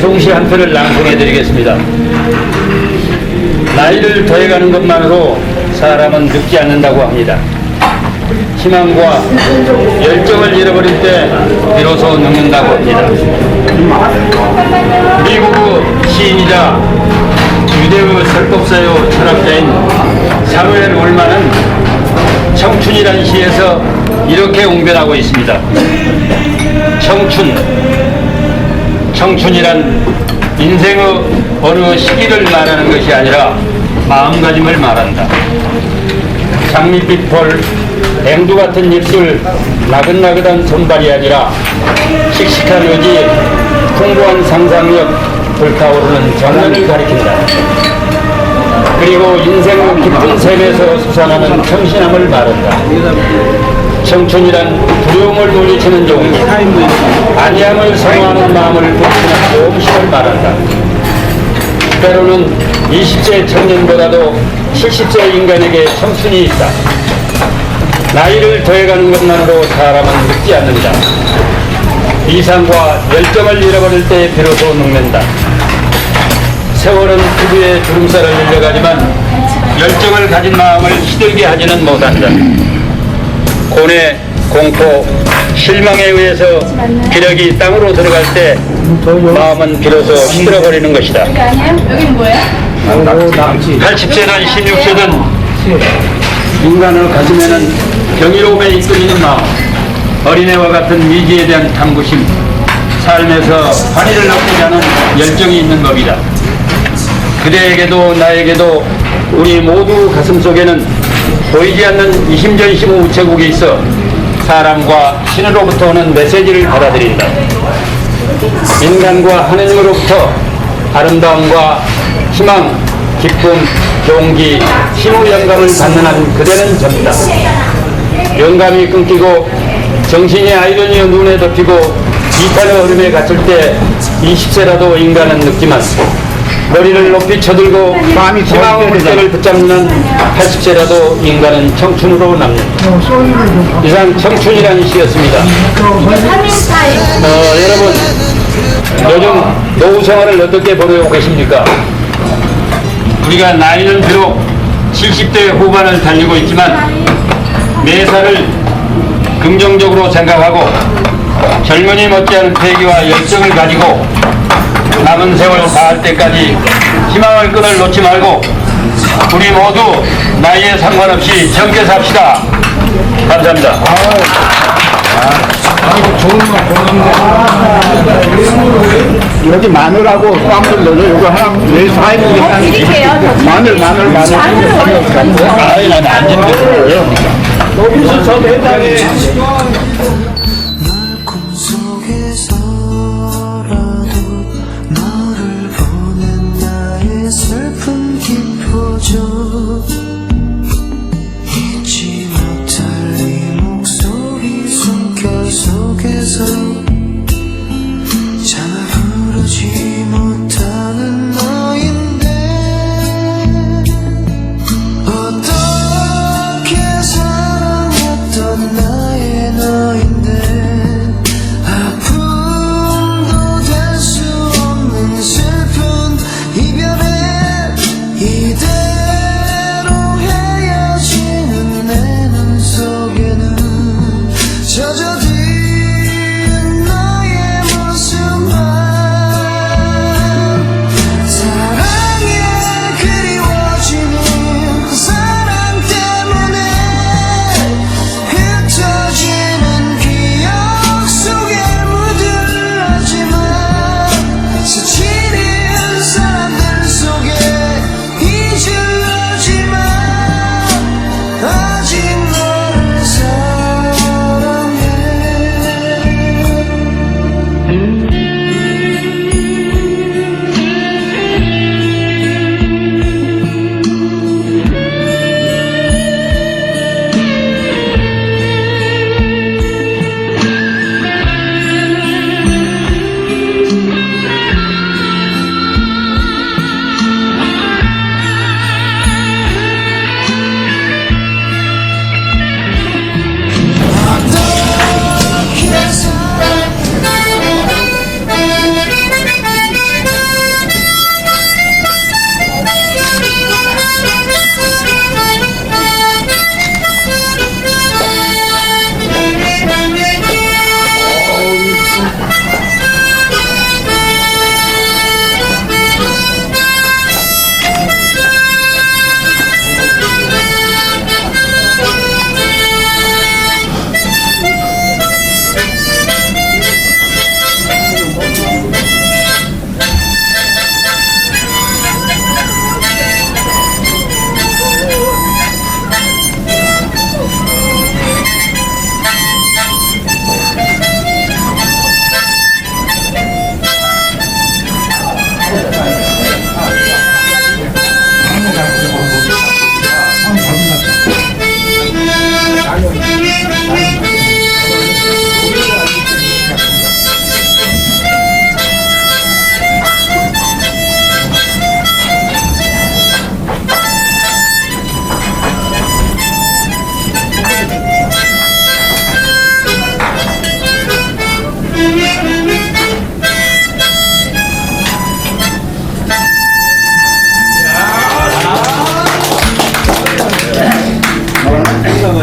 개송시 한 편을 낭송해 드리겠습니다. 나이를 더해가는 것만으로 사람은 늙지 않는다고 합니다. 희망과 열정을 잃어버릴 때 비로소 늙는다고 합니다. 미국의 시인이자 유대의 설법사요 철학자인 사무엘 울만은 청춘이라는 시에서 이렇게 웅변하고 있습니다. 청춘, 청춘이란 인생의 어느 시기를 말하는 것이 아니라 마음가짐을 말한다. 장밋빛 볼, 앵두 같은 입술, 나긋나긋한 손발이 아니라 씩씩한 의지, 풍부한 상상력, 불타오르는 정원을 가리킨다. 그리고 인생의 깊은 샘에서 솟아나는 청신함을 말한다. 청춘이란 두려움을 물리치는 용기, 안양을 선호하는 마음을 불치는 모험심을 말한다. 때로는 20세 청년보다도 70세 인간에게 청춘이 있다. 나이를 더해가는 것만으로 사람은 늙지 않는다. 이상과 열정을 잃어버릴 때 비로소 늙는다. 세월은 특유의 주름살을 늘려가지만 열정을 가진 마음을 시들게 하지는 못한다. 고뇌, 공포, 실망에 의해서 기력이 땅으로 들어갈 때 마음은 비로소 시들어버리는 것이다. 여기는 뭐예요? 80세든 16세든 인간을 가슴에는 경이로움에 이끌리는 마음, 어린애와 같은 미지에 대한 탐구심, 삶에서 환희를 얻고자 하는 열정이 있는 법이다. 그대에게도 나에게도 우리 모두 가슴 속에는 보이지 않는 이심전심의 우체국이 있어 사람과 신으로부터 오는 메시지를 받아들인다. 인간과 하느님으로부터 아름다움과 희망, 기쁨, 용기, 힘의 영감을 받는 한 그대는 젊다. 영감이 끊기고 정신이 아이러니의 눈에 덮이고 이탄의 얼음에 갇힐 때 20세라도 인간은 늙지만 머리를 높이 쳐들고 마음이 희망의 물결을 붙잡는 80세라도 인간은 청춘으로 남는다. 이상 청춘이라는 시였습니다. 3인 타임. 어, 여러분, 요즘 노후 생활을 어떻게 보내고 계십니까? 우리가 나이는 비록 70대 후반을 달리고 있지만 매사를 긍정적으로 생각하고 젊은이 못지않은 패기와 열정을 가지고 남은 세월 다할 때까지 희망을 끈을 놓지 말고 우리 모두 나이에 상관없이 젊게 삽시다. 감사합니다. 여기 마늘하고 쌈을 넣어줘. 이거 하나 내서 하이니까 드릴게요. 저 마늘, 마늘, 마늘. 아이, 난안 됩니다. 여기서 저 매장에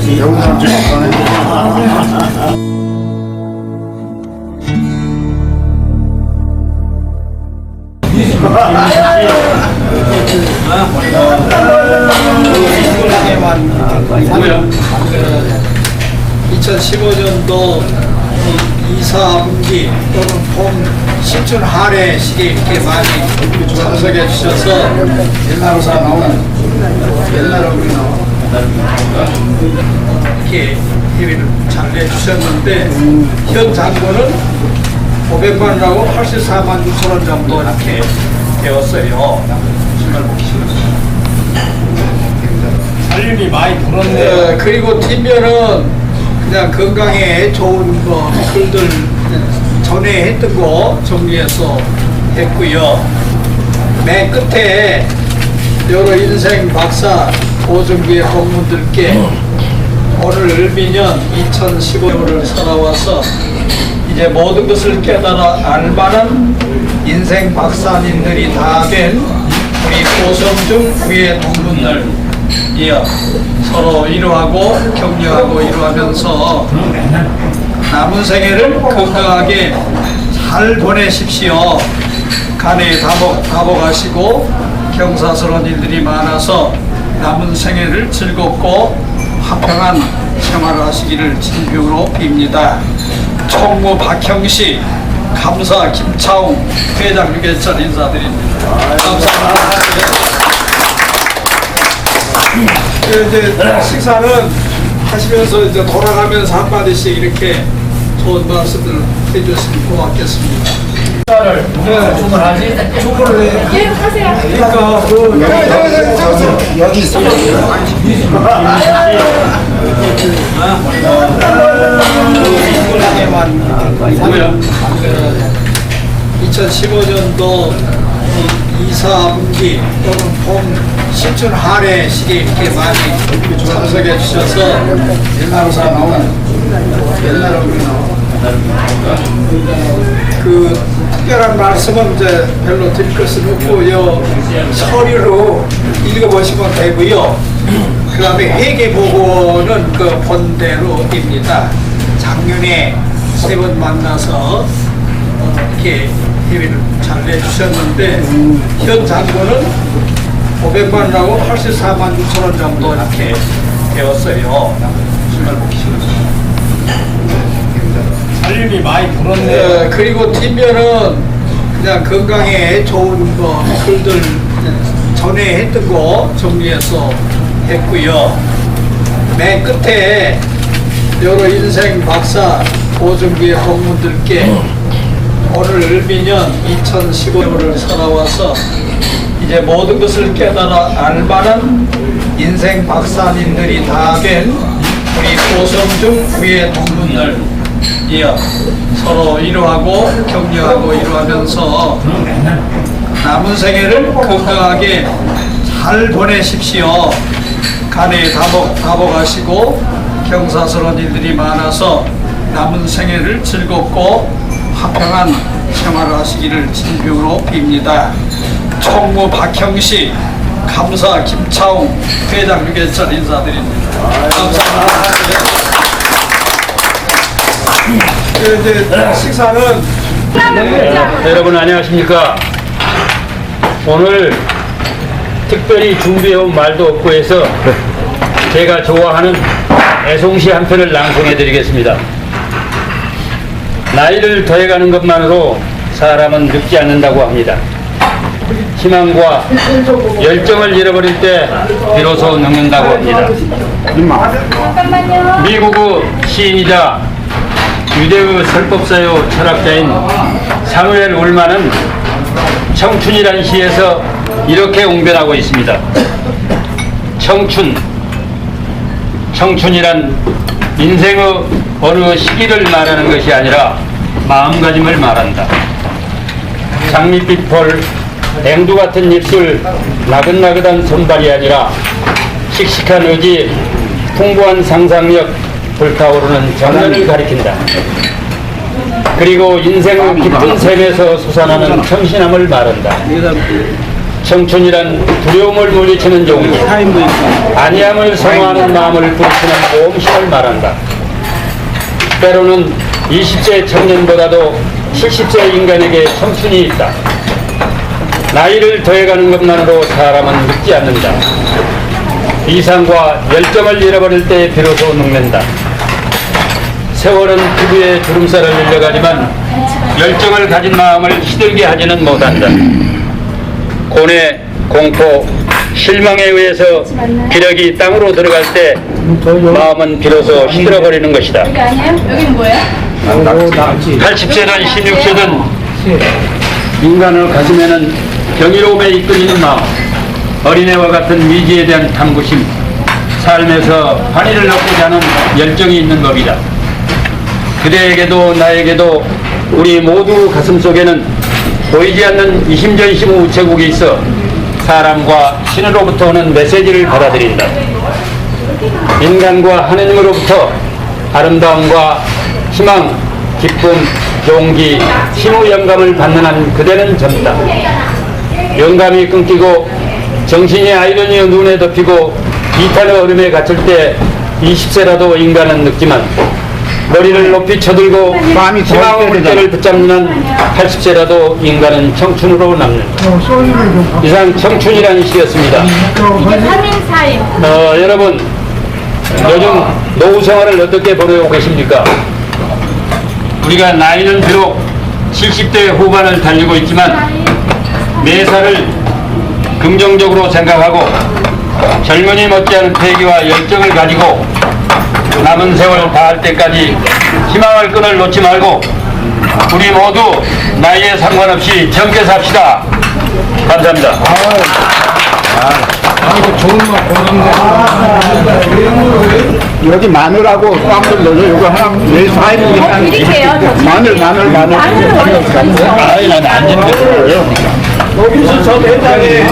배운 사람 좀 없다네. 뭐야? 2015년도 2, 4분기 또는 봄 신춘 할애 시기에 이렇게 많이 참석해 주셔서 옛날사 나오는 옛날 얼굴이 나 와. 이렇게 예배를 잘 내주셨는데 현 잔고는 500만 원하고 84만 6천 원 정도 이렇게 되었어요. 정말 싫어요. 살림이 많이 불었네. 네, 그리고 뒷면은 그냥 건강에 좋은 거 글들 전에 했던 거 정리해서 했고요. 맨 끝에 여러 인생 박사 보증기의 공무들께 오늘 민년 2015년을 살아와서 이제 모든 것을 깨달아 알만한 인생 박사님들이 다 된 우리 고성중 위의 동문들 이어 서로 위로하고 격려하고 위로하면서 남은 생애를 건강하게 잘 보내십시오. 간에 다복, 다복하시고 경사스러운 일들이 많아서 남은 생애를 즐겁고 화평한 생활을 하시기를 진심으로 빕니다. 총무 박형식, 감사 김차웅 회장 유계철 인사드립니다. 감사합니다. 그 이제 식사는 하시면서 이제 돌아가면서 한마디씩 이렇게 좋은 말씀들 해주시면 고맙겠습니다. 네, 주문하지? 주문을 해. 예, 하세요. 그러니까 그 여기 있어. 뭐야? 2015년도 2, 4분기 또는 봄 신춘 할애 시기에 이렇게 많이 참석해 주셔서 옛날사 나오는 옛날 얼굴이 나와. 그 특별한 말씀은 이제 별로 드릴 것은 없고 요. 서류로 읽어보시면 되고요. 그 다음에 회계보고는 그 본대로입니다. 작년에 세 번 만나서 어, 이렇게 회의를 잘 내주셨는데 현 잔고는 500만 원하고 84만 6천 원 정도 이렇게 되었어요. 정말 보기 싫어요. 살림이 많이 불었네. 네, 그리고 뒷면은 그냥 건강에 좋은 거 글들 전에 했던 거 정리해서 했고요. 맨 끝에 여러 인생 박사 보증기의 공무들께 오늘 민년 2015년을 살아와서 이제 모든 것을 깨달아 알만한 인생 박사님들이 다 된 우리 고성중 위의 동문들 이어 서로 위로하고 격려하고 위로하면서 남은 생애를 건강하게 잘 보내십시오. 간에 다복, 다복하시고 경사스러운 일들이 많아서 남은 생애를 즐겁고 화평한 생활을 하시기를 진심으로 빕니다. 총무 박형식, 감사 김차웅 회장 유계철 인사드립니다. 감사합니다. 그 이제 식사는 네, 여러분 안녕하십니까? 오늘 특별히 준비해온 말도 없고 해서 제가 좋아하는 애송시 한 편을 낭송해 드리겠습니다. 나이를 더해가는 것만으로 사람은 늙지 않는다고 합니다. 희망과 열정을 잃어버릴 때 비로소 늙는다고 합니다. 잠깐만요. 미국의 시인이자 유대의 설법사요 철학자인 사무엘 울만은 청춘이란 시에서 이렇게 옹변하고 있습니다. 청춘, 청춘이란 인생의 어느 시기를 말하는 것이 아니라 마음가짐을 말한다. 장밋빛 볼, 앵두 같은 입술, 나긋나긋한 손발이 아니라 씩씩한 의지, 풍부한 상상력, 불타오르는 정열을 가리킨다. 그리고 인생의 깊은 샘에서 솟아나는 청신함을 말한다. 청춘이란 두려움을 물리치는 종이 아니함을 선호하는 마음을 부르치는 모험심을 말한다. 때로는 20세 청년보다도 70세 인간에게 청춘이 있다. 나이를 더해가는 것만으로 사람은 늙지 않는다. 이상과 열정을 잃어버릴 때 비로소 늙는다. 세월은 피부에 주름살을 늘려가지만 열정을 가진 마음을 시들게 하지는 못한다. 고뇌, 공포, 실망에 의해서 기력이 땅으로 들어갈 때 마음은 비로소 시들어버리는 것이다. 여기 아니에요? 여기는 뭐예요? 80세든 16세든 인간을 가슴에는 경이로움에 이끌리는 마음, 어린애와 같은 미지에 대한 탐구심, 삶에서 환희를 얻고자 하는 열정이 있는 법이다. 그대에게도 나에게도 우리 모두 가슴 속에는 보이지 않는 이심전심 우체국이 있어 사람과 신으로부터 오는 메시지를 받아들인다. 인간과 하느님으로부터 아름다움과 희망, 기쁨, 용기, 신우 영감을 받는 한 그대는 젊다. 영감이 끊기고 정신이 아이러니의 눈에 덮이고 비탄의 얼음에 갇힐 때 20세라도 인간은 늙지만 머리를 높이 쳐들고 희망의 있게 물결을 붙잡는 한 80세라도 인간은 청춘으로 남는다. 이상 청춘이라는 시였습니다. 3인 4인. 어, 여러분 요즘 노후 생활을 어떻게 보내고 계십니까? 우리가 나이는 비록 70대 후반을 달리고 있지만 매사를 긍정적으로 생각하고 젊은이 못지않은 패기와 열정을 가지고 남은 세월 다할 때까지 희망을 끈을 놓지 말고 우리 모두 나이에 상관없이 젊게 삽시다. 감사합니다. 여기 마늘하고 쌈을 넣어서 이거 하나 내 사이에 어, 마늘 마늘 마늘 아이 난안 짓는 거예요. 여기서 저 대장에